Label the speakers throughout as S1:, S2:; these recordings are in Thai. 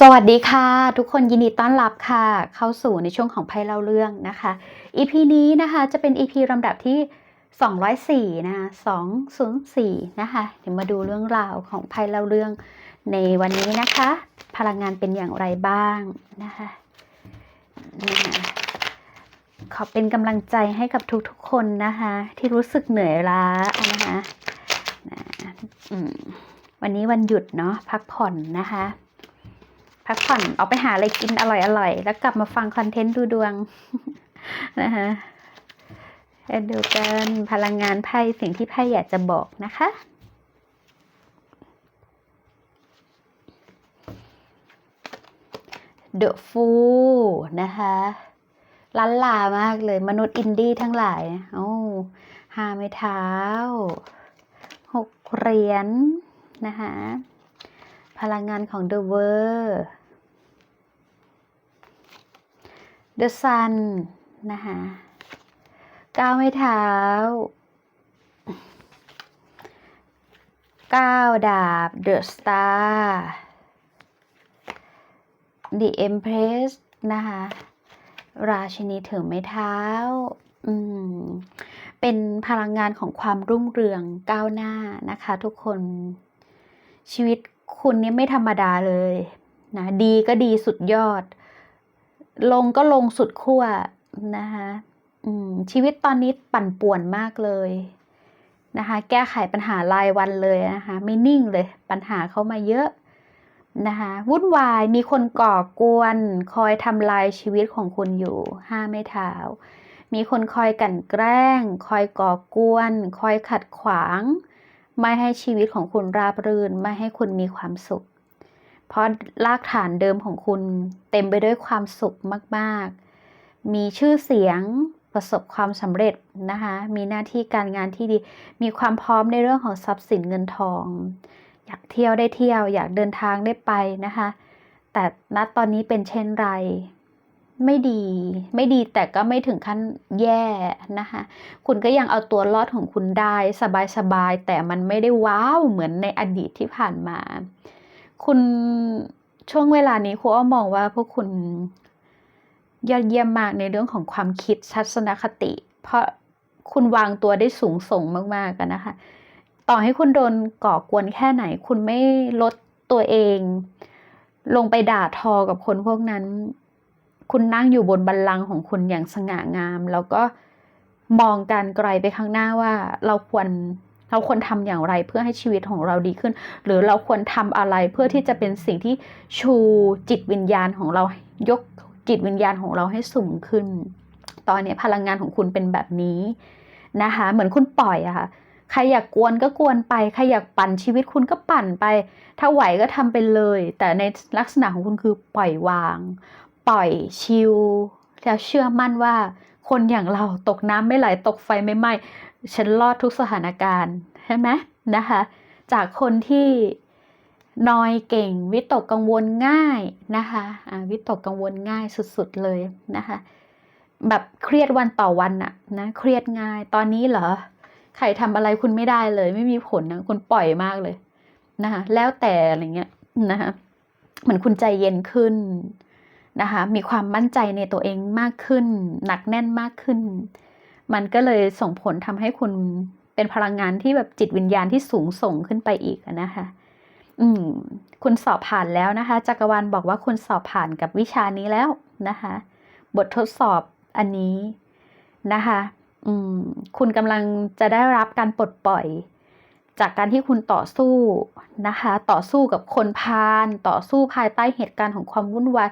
S1: สวัสดีค่ะ ทุกคนยินดีต้อนรับค่ะ เข้าสู่ในช่วงของไพ่เล่าเรื่องนะคะ EP นี้นะคะจะเป็น EP ลำดับที่ 204 นะคะ204 นะคะ เดี๋ยวมาดูเรื่องราวของไพ่เล่าเรื่องในวันนี้นะคะ พลังงานเป็นอย่างไรบ้างนะคะนะคะขอเป็นกำลังใจให้กับทุกๆคนนะคะ ที่รู้สึกเหนื่อยล้านะคะนะวันนี้วันหยุดเนาะพักผ่อนนะคะ พักผ่อนออกไปหาอะไรกินอร่อยๆ แล้วกลับมาฟังคอนเทนต์ดูดวงนะคะดูกันพลังงานไพ่สิ่งที่ไพ่อยากจะบอกนะคะ The Fool นะคะล้านลามากเลย มนุษย์อินดี้ทั้งหลายโอ้ห้าไม้เท้าหกเหรียญนะคะพลังงานของ The World The Sun นะคะก้าวไม่เท้าก้าวดาบ The Star The Empress นะคะราชินีถือไม้เท้า อืม เป็นพลังงานของความรุ่งเรืองก้าวหน้านะคะทุกคนชีวิตคุณเนี่ยไม่ธรรมดาเลยนะดีก็ดีสุดยอด ลงก็ลงสุดขั้วนะคะชีวิตตอนนี้ปั่นป่วนมากเลยนะคะ แก้ไขปัญหารายวันเลยนะคะ ไม่นิ่งเลย ปัญหาเข้ามาเยอะนะคะวุ่นวายมีคนก่อกวน คอยทำลายชีวิตของคุณอยู่ห้าไม่เท้า มีคนคอยกั่นแกล้ง คอยก่อกวน คอยขัดขวาง ไม่ให้ชีวิตของคุณราบรื่น ไม่ให้คุณมีความสุข เพราะรากฐานเดิมของคุณเต็มไปด้วยความสุขมาก ๆ มีชื่อเสียงประสบความสำเร็จนะคะ มีหน้าที่การงานที่ดี มีความพร้อมในเรื่องของทรัพย์สินเงินทอง อยากเที่ยวได้เที่ยว อยากเดินทางได้ไปนะคะ แต่ณตอนนี้เป็นเช่นไร ไม่ดี ไม่ดีแต่ก็ไม่ถึงขั้นแย่นะคะ คุณก็ยังเอาตัวรอดของคุณได้สบายๆ แต่มันไม่ได้ว้าวเหมือนในอดีตที่ผ่านมา คุณช่วงเวลานี้ครูอ้อมองว่าพวกคุณยอดเยี่ยมมากในเรื่องของความคิดทัศนคติ เพราะคุณวางตัวได้สูงส่งมากๆกันนะคะ ต่อให้คุณโดนก่อกวนแค่ไหน คุณไม่ลดตัวเอง ลงไปด่าทอกับคนพวกนั้น คุณนั่งอยู่บนบัลลังก์ของคุณอย่างสง่างาม แล้วก็มองการไกลไปข้างหน้าว่าเราควร เราควรทำอย่างไรเพื่อให้ชีวิตของเราดีขึ้น หรือเราควรทำอะไรเพื่อที่จะเป็นสิ่งที่ชูจิตวิญญาณของเรายกจิตวิญญาณของเราให้สูงขึ้น ตอนนี้พลังงานของคุณเป็นแบบนี้นะคะ เหมือนคุณปล่อยอะค่ะใครอยากกวนก็กวนไป ใครอยากปั่นชีวิตคุณก็ปั่นไป ถ้าไหวก็ทำไปเลย แต่ในลักษณะของคุณคือปล่อยวาง ปล่อยชิลแล้วเชื่อมั่นว่า คนอย่างเราตกน้ำไม่ไหลตกไฟไม่ไหม้ ฉันรอดทุกสถานการณ์ใช่ไหมนะคะ จากคนที่นอยเก่ง วิตกกังวลง่ายนะคะอ่าวิตกกังวลง่ายสุดๆเลยนะคะ แบบเครียดวันต่อวันอะนะเครียดง่ายตอนนี้เหรอใครทำอะไรคุณไม่ได้เลย ไม่มีผลนะคุณปล่อยมากเลยนะคะแล้วแต่อะไรเงี้ยนะคะเหมือนคุณใจเย็นขึ้นนะคะมีความมั่นใจในตัวเองมากขึ้น หนักแน่นมากขึ้น มันก็เลยส่งผลทำให้คุณเป็นพลังงานที่แบบจิตวิญญาณที่สูงส่งขึ้นไปอีกนะคะ อืม คุณสอบผ่านแล้วนะคะจักรวาลบอกว่าคุณสอบผ่านกับวิชานี้แล้วนะคะ บททดสอบอันนี้นะคะอืมคุณกำลังจะได้รับการปลดปล่อย จากการที่คุณต่อสู้นะคะ ต่อสู้กับคนพาลต่อสู้ภายใต้เหตุการณ์ของความวุ่นวาย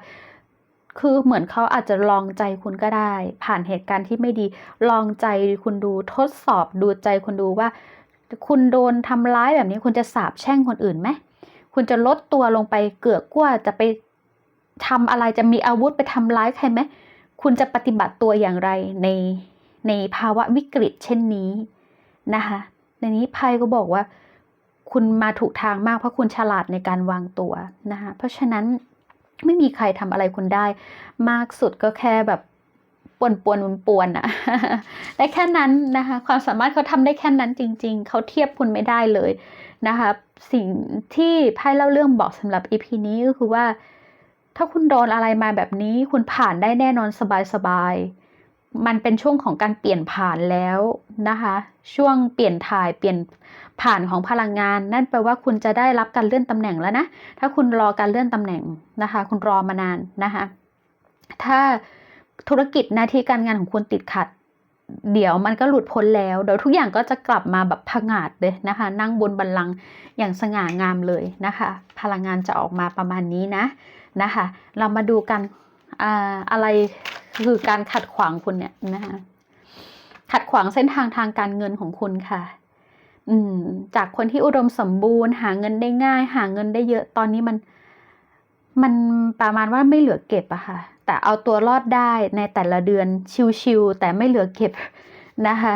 S1: คือเหมือนเขาอาจจะลองใจคุณก็ได้ ผ่านเหตุการณ์ที่ไม่ดี ลองใจคุณดูทดสอบดูใจคุณดูว่า คุณโดนทำร้ายแบบนี้คุณจะสาบแช่งคนอื่นไหมคุณจะลดตัวลงไปเกือกกลัวจะไปทำอะไรจะมีอาวุธไปทำร้ายใครไหมคุณจะปฏิบัติตัวอย่างไรในในภาวะวิกฤตเช่นนี้นะคะในนี้ไพ่ก็บอกว่า คุณมาถูกทางมากเพราะคุณฉลาดในการวางตัวนะคะเพราะฉะนั้น ไม่มีใครทำอะไรคุณได้ มากสุดก็แค่แบบปวนปวนปวนปวนอะได้แค่นั้นนะคะ ความสามารถเขาทำได้แค่นั้นจริง ๆ เขาเทียบคุณไม่ได้เลยนะคะ สิ่งที่ไพ่เล่าเรื่องบอกสำหรับอีพีนี้ก็คือว่า ถ้าคุณโดนอะไรมาแบบนี้ คุณผ่านได้แน่นอนสบายๆ มันเป็นช่วงของการเปลี่ยนผ่านแล้วนะคะ ช่วงเปลี่ยนถ่ายเปลี่ยนผ่านของพลังงาน นั่นแปลว่าคุณจะได้รับการเลื่อนตำแหน่งแล้วนะ ถ้าคุณรอการเลื่อนตำแหน่งนะคะ คุณรอมานานนะคะ ถ้าธุรกิจหน้าที่การงานของคุณติดขัด เดี๋ยวมันก็หลุดพ้นแล้ว เดี๋ยวทุกอย่างก็จะกลับมาแบบผงาดเลยนะคะ นั่งบนบัลลังก์อย่างสง่างามเลยนะคะ พลังงานจะออกมาประมาณนี้นะนะคะ เรามาดูกันอ่าอะไร คือการขัดขวางคุณเนี่ยนะคะขัดขวางเส้นทางทางการเงินของคุณค่ะ อืม จากคนที่อุดมสมบูรณ์ หาเงินได้ง่าย หาเงินได้เยอะตอนนี้มัน มันประมาณว่าไม่เหลือเก็บอะค่ะ แต่เอาตัวรอดได้ในแต่ละเดือนชิวๆแต่ไม่เหลือเก็บนะคะ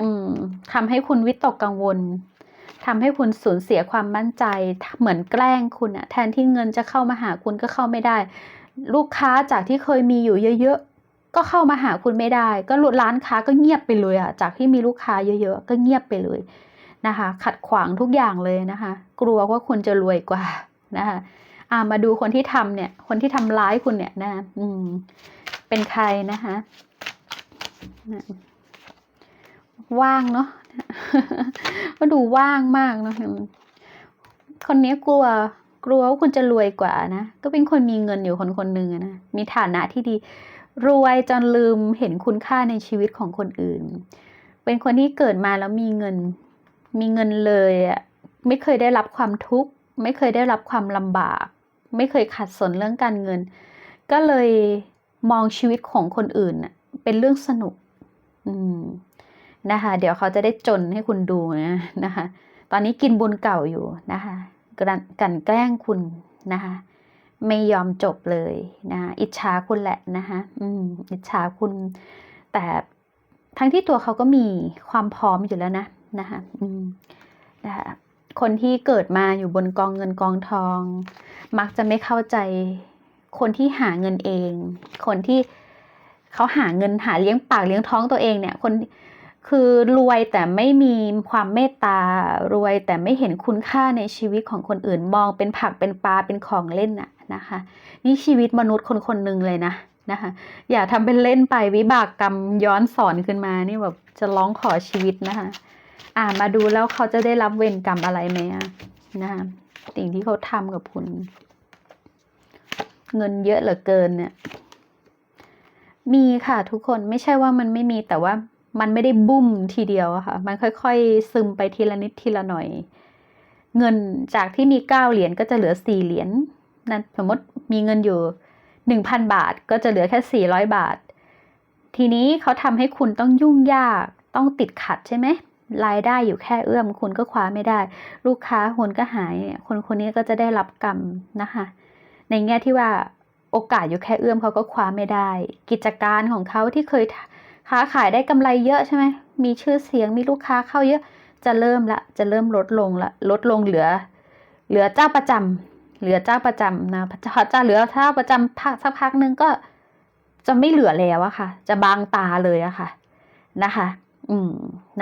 S1: อืมทำให้คุณวิตกกังวลทำให้คุณสูญเสียความมั่นใจเหมือนแกล้งคุณอะแทนที่เงินจะเข้ามาหาคุณก็เข้าไม่ได้ ลูกค้าจากที่เคยมีอยู่เยอะ ๆ ก็เข้ามาหาคุณไม่ได้ ก็ร้านค้าก็เงียบไปเลยอะจากที่มีลูกค้าเยอะ ๆ ก็เงียบไปเลยนะคะ ขัดขวางทุกอย่างเลยนะคะ กลัวว่าคุณจะรวยกว่านะคะอ่ามาดูคนที่ทำเนี่ย คนที่ทำร้ายคุณเนี่ยนะอืมเป็นใครนะคะว่างเนาะก็ดูว่างมากเนาะคนนี้กลัว ลัวว่าคุณจะรวยกว่านะ ก็เป็นคนมีเงินอยู่คนคนหนึ่งนะ มีฐานะที่ดี รวยจนลืมเห็นคุณค่าในชีวิตของคนอื่น เป็นคนที่เกิดมาแล้วมีเงิน มีเงินเลยอะไม่เคยได้รับความทุกข์ ไม่เคยได้รับความลำบาก ไม่เคยขัดสนเรื่องการเงิน ก็เลยมองชีวิตของคนอื่นเป็นเรื่องสนุก อืมนะคะ เดี๋ยวเขาจะได้จนให้คุณดูนะนะคะ ตอนนี้กินบุญเก่าอยู่นะคะ กลันกลันแกล้งคุณนะคะไม่ยอมจบเลยนะะอิจฉาคุณแหละนะคะอืมอิจฉาคุณ แต่ทั้งที่ตัวเขาก็มีความพร้อมอยู่แล้วนะนะคะอืมนะคะคนที่เกิดมาอยู่บนกองเงินกองทอง มักจะไม่เข้าใจคนที่หาเงินเอง คนที่เขาหาเงินหาเลี้ยงปากเลี้ยงท้องตัวเองเนี่ย คน คือรวยแต่ไม่มีความเมตตารวยแต่ไม่เห็นคุณค่าในชีวิตของคนอื่นมองเป็นผักเป็นปลาเป็นของเล่นน่ะนะคะ นี่ชีวิตมนุษย์คนคนหนึ่งเลยนะนะคะอย่าทำเป็นเล่นไปวิบากกรรมย้อนสอนขึ้นมานี่แบบจะร้องขอชีวิตนะคะ อ่ามาดูแล้วเขาจะได้รับเวรกรรมอะไรไหมะนะคะสิ่งที่เขาทำกับคุณ เงินเยอะเหลือเกินเนี่ยมีค่ะทุกคนไม่ใช่ว่ามันไม่มีแต่ว่า มันไม่ได้บุ้มทีเดียวค่ะ มันค่อยๆ ซึมไปทีละนิดทีละหน่อย เงินจากที่มีเก้าเหรียญก็จะเหลือสี่เหรียญนั่นสมมติมีเงินอยู่หนึ่งพันบาทก็จะเหลือแค่สี่ร้อยบาท ทีนี้เขาทำให้คุณต้องยุ่งยากต้องติดขัดใช่ไหมรายได้อยู่แค่เอื้อมคุณก็คว้าไม่ได้ ลูกค้าคุณก็หายเนี่ยคนคนนี้ก็จะได้รับกรรมนะคะ ในแง่ที่ว่าโอกาสอยู่แค่เอื้อมเขาก็คว้าไม่ได้ กิจการของเขาที่เคย ค้าขายได้กำไรเยอะใช่ไหมมีชื่อเสียงมีลูกค้าเข้าเยอะจะเริ่มละจะเริ่มลดลงละลดลงเหลือ เหลือเจ้าประจำเหลือเจ้าประจำนะพอจะเหลือเจ้าประจำพักสักพักนึงก็จะไม่เหลือแล้วอะค่ะ จะบางตาเลยอะค่ะนะคะ อืม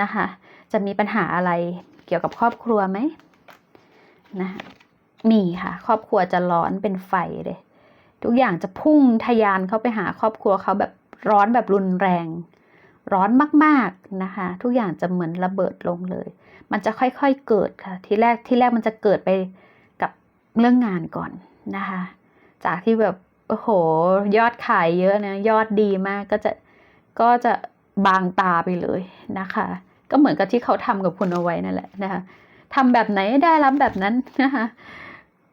S1: นะคะ จะมีปัญหาอะไรเกี่ยวกับครอบครัวไหมนะะมีค่ะ ครอบครัวจะร้อนเป็นไฟเลย ทุกอย่างจะพุ่งทะยานเข้าไปหาครอบครัวเขาแบบร้อนแบบรุนแรง ร้อนมากๆนะคะ ทุกอย่างจะเหมือนระเบิดลงเลย มันจะค่อยๆเกิดค่ะ ทีแรกที่แรกมันจะเกิดไปกับเรื่องงานก่อนนะคะ จากที่แบบโอ้โห ยอดขายเยอะนะยอดดีมากก็จะก็จะบางตาไปเลยนะคะ ก็เหมือนกับที่เขาทำกับคุณเอาไว้นั่นแหละนะคะทำแบบไหนได้รับแบบนั้นนะคะ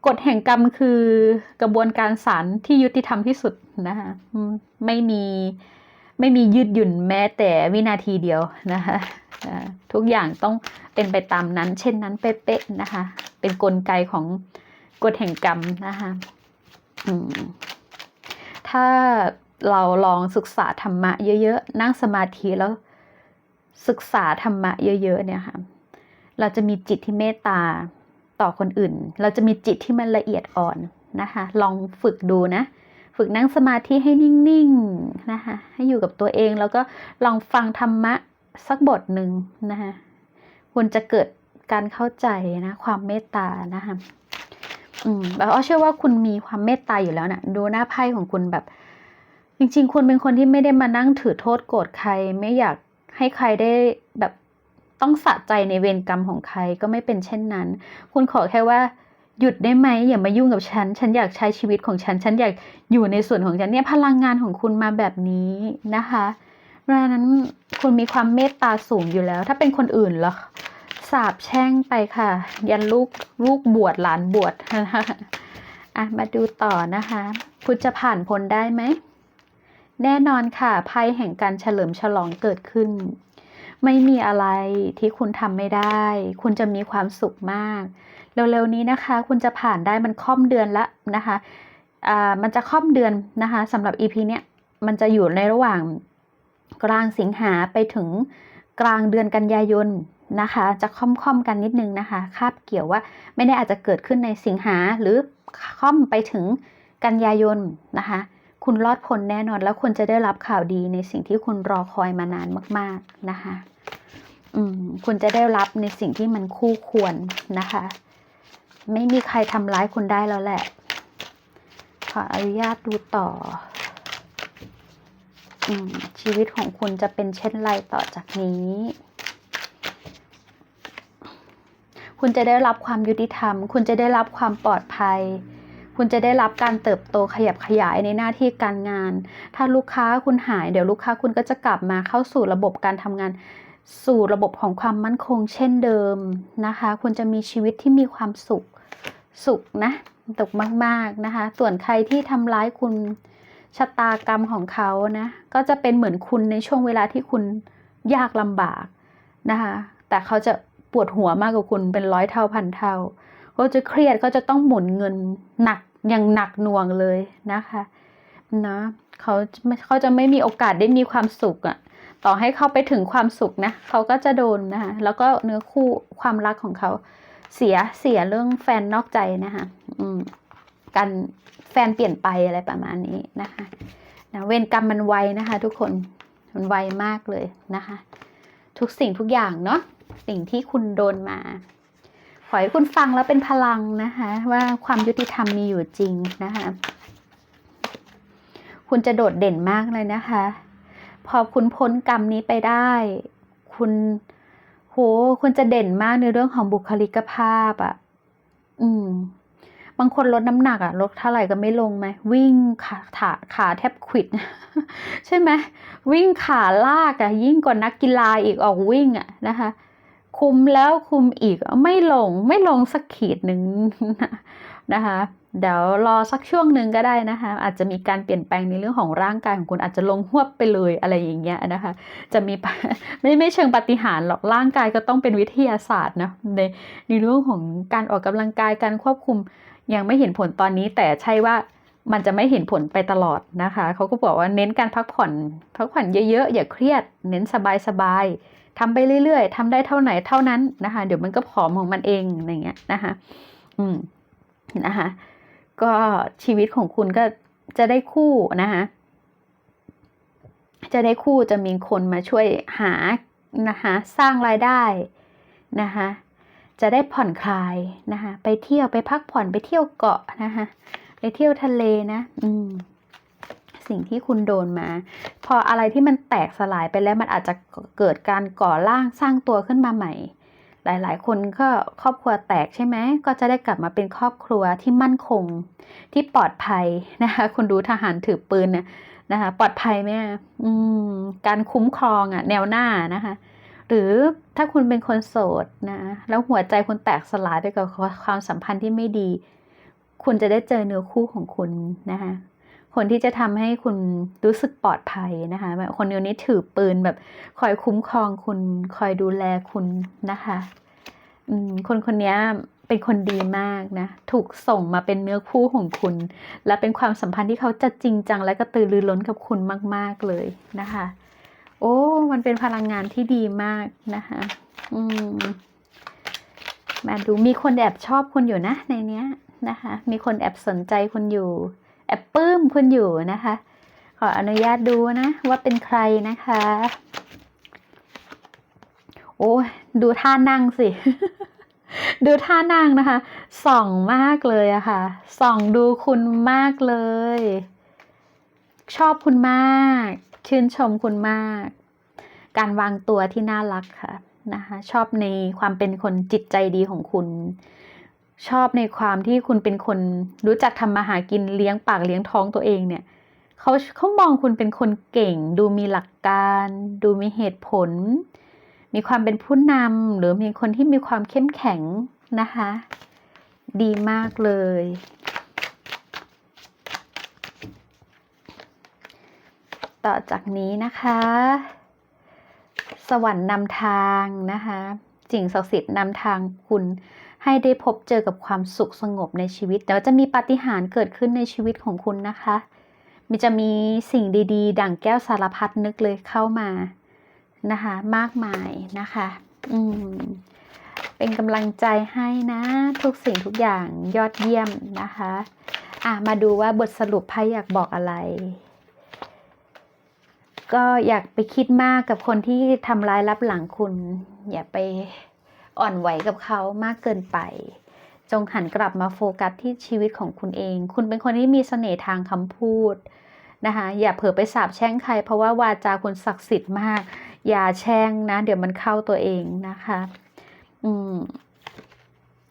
S1: กฎแห่งกรรมคือกระบวนการศาลที่ยุติธรรมที่สุดนะคะไม่มี ไม่มียืดหยุ่นแม้แต่วินาทีเดียวนะคะทุกอย่างต้องเป็นไปตามนั้น เช่นนั้นเป๊ะๆนะคะ เป็นนกลไกของกฎแห่งกรรมนะคะถ้าเราลองศึกษาธรรมะเยอะๆ นั่งสมาธิแล้วศึกษาธรรมะเยอะๆเนี่ยค่ะเราจะมีจิตที่เมตตาต่อคนอื่น เราจะมีจิตที่มันละเอียดอ่อนนะคะ ลองฝึกดูนะ ฝึกนั่งสมาธิให้นิ่งๆนะคะให้อยู่กับตัวเองแล้วก็ลองฟังธรรมะสักบทหนึ่งนะคะคุณจะเกิดการเข้าใจนะ ความเมตตานะคะอืมแบบอ้อเชื่อว่าคุณมีความเมตตาอยู่แล้วนะดูหน้าไพ่ของคุณแบบ จริง ๆ คุณเป็นคนที่ไม่ได้มานั่งถือโทษโกรธใคร ไม่อยากให้ใครได้แบบต้องสะใจในเวรกรรมของใครก็ไม่เป็นเช่นนั้น คุณขอแค่ว่า หยุดได้ไหมอย่ามายุ่งกับฉัน ฉันอยากใช้ชีวิตของฉัน ฉันอยากอยู่ในส่วนของฉันเนี่ยพลังงานของคุณมาแบบนี้นะคะเพราะนั้นคุณมีความเมตตาสูงอยู่แล้ว ถ้าเป็นคนอื่นเหรอสาบแช่งไปค่ะ ยันลูกลูกบวชหลานบวชนะคะอะมาดูต่อนะคะ คุณจะผ่านพ้นได้ไหม แน่นอนค่ะไพ่แห่งการเฉลิมฉลองเกิดขึ้น ไม่มีอะไรที่คุณทำไม่ได้ คุณจะมีความสุขมาก เร็วๆนี้นะคะ คุณจะผ่านได้มันค่อมเดือนละนะคะอ่ามันจะค่อมเดือนนะคะสำหรับ EP เนี้ยมันจะอยู่ในระหว่างกลางสิงหาไปถึงกลางเดือนกันยายนนะคะ จะค่อมๆกันนิดนึงนะคะ คาบเกี่ยวว่าไม่ได้อาจจะเกิดขึ้นในสิงหาหรือค่อมไปถึงกันยายนนะคะ คุณรอดพ้นแน่นอนแล้วคุณจะได้รับข่าวดีในสิ่งที่คุณรอคอยมานานมาก ๆนะคะ อืมคุณจะได้รับในสิ่งที่มันคู่ควรนะคะ ไม่มีใครทำร้ายคุณได้แล้วแหละ ขออนุญาตดูต่ออชีวิตของคุณจะเป็นเช่นไรต่อจากนี้ คุณจะได้รับความยุติธรรม คุณจะได้รับความปลอดภัย คุณจะได้รับการเติบโตขยับขยายในหน้าที่การงาน ถ้าลูกค้าคุณหายเดี๋ยวลูกค้าคุณก็จะกลับมาเข้าสู่ระบบการทำงานสู่ระบบของความมั่นคงเช่นเดิมนะคะ คุณจะมีชีวิตที่มีความสุข สุขนะตกมาก ๆนะคะ ส่วนใครที่ทำร้ายคุณชะตากรรมของเขานะก็จะเป็นเหมือนคุณในช่วงเวลาที่คุณยากลำบากนะคะ แต่เขาจะปวดหัวมากกว่าคุณเป็นร้อยเท่าพันเท่าเขาจะเครียดเขาจะต้องหมุนเงินหนักอย่างหนักหน่วงเลยนะคะนะเขาเขาจะไม่มีโอกาสได้มีความสุขอะ่ะต่อให้เขาไปถึงความสุขนะเขาก็จะโดนนะคะแล้วก็เนื้อคู่ความรักของเขา เสียเสียเรื่องแฟนนอกใจนะคะอืมการแฟนเปลี่ยนไปอะไรประมาณนี้นะคะนะเวรกรรมมันไวนะคะ ทุกคนมันไวมากเลยนะคะ ทุกสิ่งทุกอย่างเนาะสิ่งที่คุณโดนมา ขอให้คุณฟังแล้วเป็นพลังนะคะ ว่าความยุติธรรมมีอยู่จริงนะคะ คุณจะโดดเด่นมากเลยนะคะ พอคุณพ้นกรรมนี้ไปได้ คุณ โหคุณจะเด่นมากในเรื่องของบุคลิกภาพอะ่ะ อืม บางคนลดน้ำหนักอะ่ะลดเท่าไหร่ก็ไม่ลงไหมวิ่งขาขาขาแทบขิด ใช่ไหมวิ่งขาลากอะ่ะ ยิ่งกว่านักกีฬาอีกออกวิ่งอะ่ะนะคะ คุมแล้วคุมอีกไม่ลงไม่ลงสักขีดหนึ่ง นะคะเดี๋ยวรอสักช่วงหนึ่งก็ได้นะคะ อาจจะมีการเปลี่ยนแปลงในเรื่องของร่างกายของคุณอาจจะลงหวบไปเลยอะไรอย่างเงี้ยนะคะ จะมีไม่ไม่เชิงปฏิหารหรอกร่างกายก็ต้องเป็นวิทยาศาสตร์นะในในเรื่องของการออกกำลังกายการควบคุมยังไม่เห็นผลตอนนี้ แต่ใช่ว่ามันจะไม่เห็นผลไปตลอดนะคะเขาก็บอกว่าเน้นการพักผ่อนพักผ่อนเยอะๆอย่าเครียด เน้นสบายๆทำไปเรื่อยๆทำได้เท่าไหนเท่านั้นนะคะ เดี๋ยวมันก็ผอมของมันเองอย่างเงี้ยนะคะ อืม นะคะ ก็ชีวิตของคุณก็จะได้คู่นะคะ จะได้คู่จะมีคนมาช่วยหานะคะสร้างรายได้นะคะจะได้ผ่อนคลายนะคะไปเที่ยวไปพักผ่อนไปเที่ยวเกาะนะคะไปเที่ยวทะเลนะ อืมสิ่งที่คุณโดนมา พออะไรที่มันแตกสลายไปแล้วมันอาจจะเกิดการก่อร่างสร้างตัวขึ้นมาใหม่ หลายๆ คนก็ครอบครัวแตกใช่ไหมก็จะได้กลับมาเป็นครอบครัวที่มั่นคง ที่ปลอดภัยนะคะคุณดูทหารถือปืนเนี่ยนะคะปลอดภัยไหมอืมการคุ้มครองอะแนวหน้านะคะ หรือถ้าคุณเป็นคนโสดนะแล้วหัวใจคุณแตกสลายไปกับความสัมพันธ์ที่ไม่ดี คุณจะได้เจอเนื้อคู่ของคุณนะคะ คนที่จะทำให้คุณรู้สึกปลอดภัยนะคะแบบคนคนนี้ถือปืนแบบคอยคุ้มครองคุณคอยดูแลคุณนะคะอืมคนคนนี้เป็นคนดีมากนะ ถูกส่งมาเป็นเนื้อคู่ของคุณ และเป็นความสัมพันธ์ที่เขาจะจริงจังและกระตือรือร้นกับคุณมาก ๆเลยนะคะ โอ้ มันเป็นพลังงานที่ดีมากนะคะอืมมาดูมีคนแอบชอบคุณอยู่นะในเนี้ยนะคะ มีคนแอบสนใจคุณอยู่ แอบปื้มคุณอยู่นะคะ ขออนุญาตดูนะว่าเป็นใครนะคะ โอ้ดูท่านั่งสิ ดูท่านางนะคะ ส่องมากเลยอะค่ะ ส่องดูคุณมากเลย ชอบคุณมาก ชื่นชมคุณมาก การวางตัวที่น่ารักค่ะนะคะ ชอบในความเป็นคนจิตใจดีของคุณ ชอบในความที่คุณเป็นคนรู้จักทำมาหากินเลี้ยงปากเลี้ยงท้องตัวเองเนี่ยเขาเขามองคุณเป็นคนเก่ง ดูมีหลักการ ดูมีเหตุผล มีความเป็นผู้นำหรือมีคนที่มีความเข้มแข็งนะคะ ดีมากเลย ต่อจากนี้นะคะ สวรรค์นำทางนะคะสิ่งศักดิ์สิทธิ์นำทางคุณ ให้ได้พบเจอกับความสุขสงบในชีวิต แล้วจะมีปาฏิหาริย์เกิดขึ้นในชีวิตของคุณนะคะมีจะมีสิ่งดีๆ ดั่งแก้วสารพัดนึกเลยเข้ามานะคะ มากมายนะคะ อืม เป็นกำลังใจให้นะ ทุกสิ่งทุกอย่างยอดเยี่ยมนะคะ อะ มาดูว่าบทสรุปไพ่อยากบอกอะไรก็อยากไปคิดมากกับคนที่ทำร้ายรับหลังคุณ อย่าไป อ่อนไหวกับเขามากเกินไป จงหันกลับมาโฟกัสที่ชีวิตของคุณเอง คุณเป็นคนที่มีเสน่ห์ทางคำพูดนะคะอย่าเผลอไปสาบแช่งใคร เพราะว่าวาจาคุณศักดิ์สิทธิ์มาก อย่าแช่งนะ เดี๋ยวมันเข้าตัวเองนะคะ อืม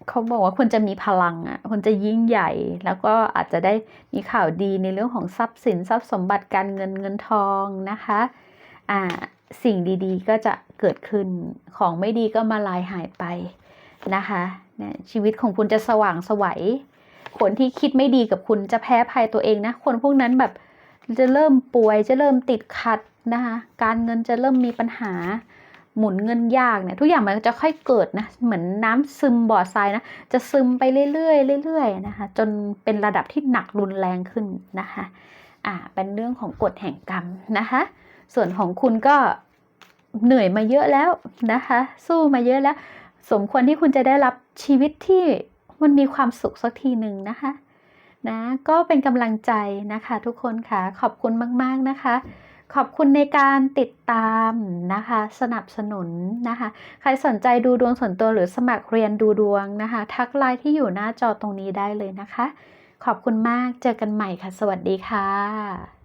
S1: เขาบอกว่าคุณจะมีพลังอะคุณจะยิ่งใหญ่ แล้วก็อาจจะได้มีข่าวดีในเรื่องของทรัพย์สินทรัพย์สมบัติการเงินเงินทองนะคะ อ่า สิ่งดีๆ ก็จะ เกิดขึ้น ของไม่ดีก็มาลายหายไปนะคะเนี่ยชีวิตของคุณจะสว่างสวัย คนที่คิดไม่ดีกับคุณจะแพ้ภัยตัวเองนะ คนพวกนั้นแบบจะเริ่มป่วยจะเริ่มติดขัดนะคะการเงินจะเริ่มมีปัญหา หมุนเงินยากเนี่ยทุกอย่างมันจะค่อยเกิดนะเหมือนน้ำซึมบ่อทรายนะจะซึมไปเรื่อยๆเรื่อยๆนะคะจนเป็นระดับที่หนักรุนแรงขึ้นนะคะอ่าเป็นเรื่องของกฎแห่งกรรมนะคะ ส่วนของคุณก็ เหนื่อยมาเยอะแล้วนะคะ สู้มาเยอะแล้ว สมควรที่คุณจะได้รับชีวิตที่มันมีความสุขสักทีหนึ่งนะคะนะก็เป็นกำลังใจนะคะทุกคนค่ะขอบคุณมาก ๆนะคะ ขอบคุณในการติดตามนะคะ สนับสนุนนะคะ ใครสนใจดูดวงส่วนตัวหรือสมัครเรียนดูดวงนะคะ ทักไลน์ที่อยู่หน้าจอตรงนี้ได้เลยนะคะ ขอบคุณมากเจอกันใหม่ค่ะ สวัสดีค่ะ